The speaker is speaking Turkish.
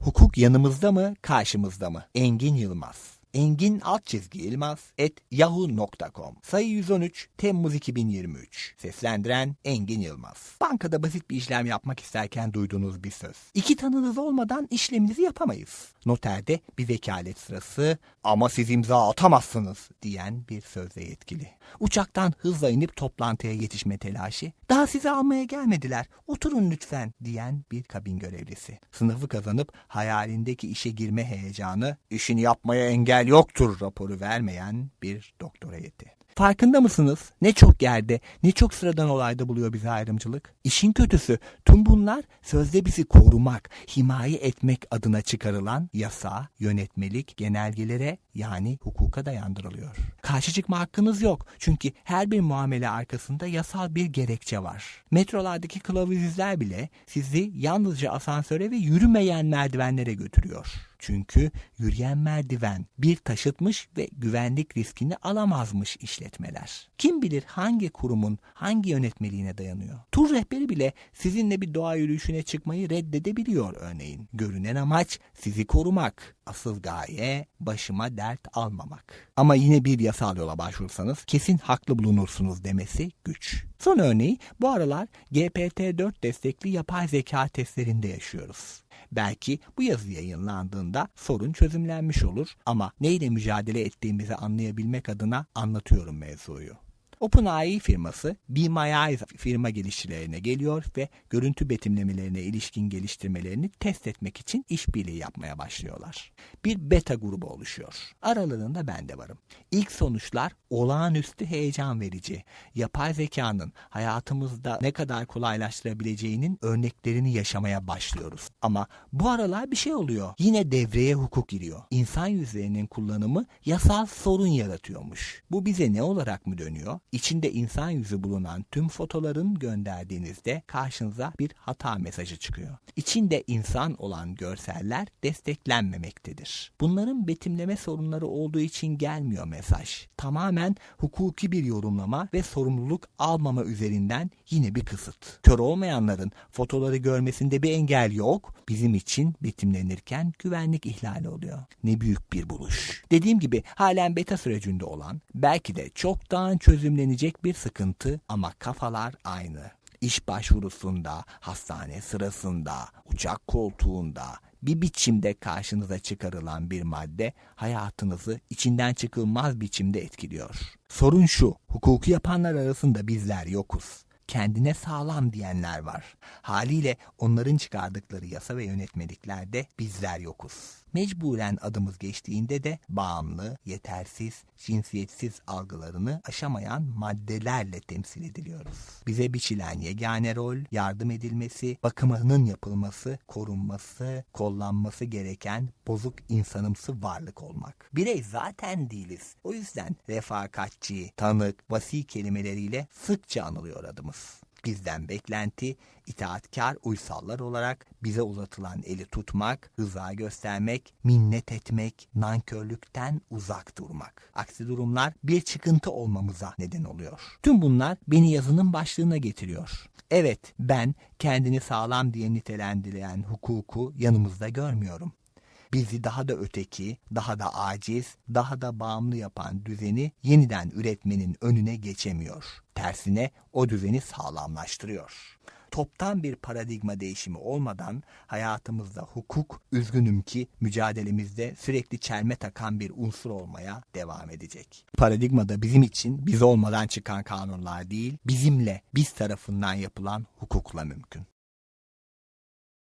Hukuk yanımızda mı, karşımızda mı? Engin Yılmaz. Engin alt çizgi Yılmaz et yahoo.com Sayı 113 Temmuz 2023 Seslendiren Engin Yılmaz Bankada basit bir işlem yapmak isterken duyduğunuz bir söz. İki tanınız olmadan işleminizi yapamayız. Noterde bir vekalet sırası ama siz imza atamazsınız diyen bir sözle yetkili. Uçaktan hızla inip toplantıya yetişme telaşı. Daha sizi almaya gelmediler. Oturun lütfen diyen bir kabin görevlisi. Sınıfı kazanıp hayalindeki işe girme heyecanı, işini yapmaya engel yoktur raporu vermeyen bir doktor heyeti. Farkında mısınız? Ne çok yerde, ne çok sıradan olayda buluyor bizi ayrımcılık. İşin kötüsü tüm bunlar sözde bizi korumak, himaye etmek adına çıkarılan yasa, yönetmelik, genelgelere yani hukuka dayandırılıyor. Karşı çıkma hakkınız yok. Çünkü her bir muamele arkasında yasal bir gerekçe var. Metrolardaki kılavuzlar bile sizi yalnızca asansöre ve yürümeyen merdivenlere götürüyor. Çünkü yürüyen merdiven bir taşıtmış ve güvenlik riskini alamazmış işletmeler. Kim bilir hangi kurumun hangi yönetmeliğine dayanıyor. Tur rehberi bile sizinle bir doğa yürüyüşüne çıkmayı reddedebiliyor örneğin. Görünen amaç sizi korumak. Asıl gaye başıma dert almamak. Ama yine bir yasal yola başvursanız kesin haklı bulunursunuz demesi güç. Son örneği bu aralar GPT-4 destekli yapay zeka testlerinde yaşıyoruz. Belki bu yazı yayınlandığında sorun çözümlenmiş olur ama neyle mücadele ettiğimizi anlayabilmek adına anlatıyorum mevzuyu. OpenAI firması Eyes firma geliştirilerine geliyor ve görüntü betimlemelerine ilişkin geliştirmelerini test etmek için işbirliği yapmaya başlıyorlar. Bir beta grubu oluşuyor. Aralarında ben de varım. İlk sonuçlar olağanüstü heyecan verici. Yapay zekanın hayatımızda ne kadar kolaylaştırabileceğinin örneklerini yaşamaya başlıyoruz. Ama bu aralar bir şey oluyor. Yine devreye hukuk giriyor. İnsan yüzlerinin kullanımı yasal sorun yaratıyormuş. Bu bize ne olarak mı dönüyor? İçinde insan yüzü bulunan tüm fotoların gönderdiğinizde karşınıza bir hata mesajı çıkıyor. İçinde insan olan görseller desteklenmemektedir. Bunların betimleme sorunları olduğu için gelmiyor mesaj. Tamamen hukuki bir yorumlama ve sorumluluk almama üzerinden yine bir kısıt. Kör olmayanların fotoları görmesinde bir engel yok. Bizim için betimlenirken güvenlik ihlali oluyor. Ne büyük bir buluş. Dediğim gibi halen beta sürecinde olan, belki de çoktan çözümlenecek bir sıkıntı ama kafalar aynı. İş başvurusunda, hastane sırasında, uçak koltuğunda bir biçimde karşınıza çıkarılan bir madde hayatınızı içinden çıkılmaz biçimde etkiliyor. Sorun şu, hukuku yapanlar arasında bizler yokuz kendine sağlam diyenler var. Haliyle onların çıkardıkları yasa ve yönetmeliklerde bizler yokuz. Mecburen adımız geçtiğinde de bağımlı, yetersiz, cinsiyetsiz algılarını aşamayan maddelerle temsil ediliyoruz. Bize biçilen yegane rol, yardım edilmesi, bakımının yapılması, korunması, kollanması gereken bozuk insanımsı varlık olmak. Birey zaten değiliz. O yüzden refakatçi, tanık, vasi kelimeleriyle sıkça anılıyor adımız. Bizden beklenti, itaatkar uysallar olarak bize uzatılan eli tutmak, rıza göstermek, minnet etmek, nankörlükten uzak durmak. Aksi durumlar bir çıkıntı olmamıza neden oluyor. Tüm bunlar beni yazının başlığına getiriyor. Evet, ben kendini sağlam diye nitelendirilen hukuku yanımızda görmüyorum bizi daha da öteki, daha da aciz, daha da bağımlı yapan düzeni yeniden üretmenin önüne geçemiyor. Tersine o düzeni sağlamlaştırıyor. Toptan bir paradigma değişimi olmadan hayatımızda hukuk, üzgünüm ki mücadelemizde sürekli çelme takan bir unsur olmaya devam edecek. Paradigmada bizim için biz olmadan çıkan kanunlar değil, bizimle, biz tarafından yapılan hukukla mümkün.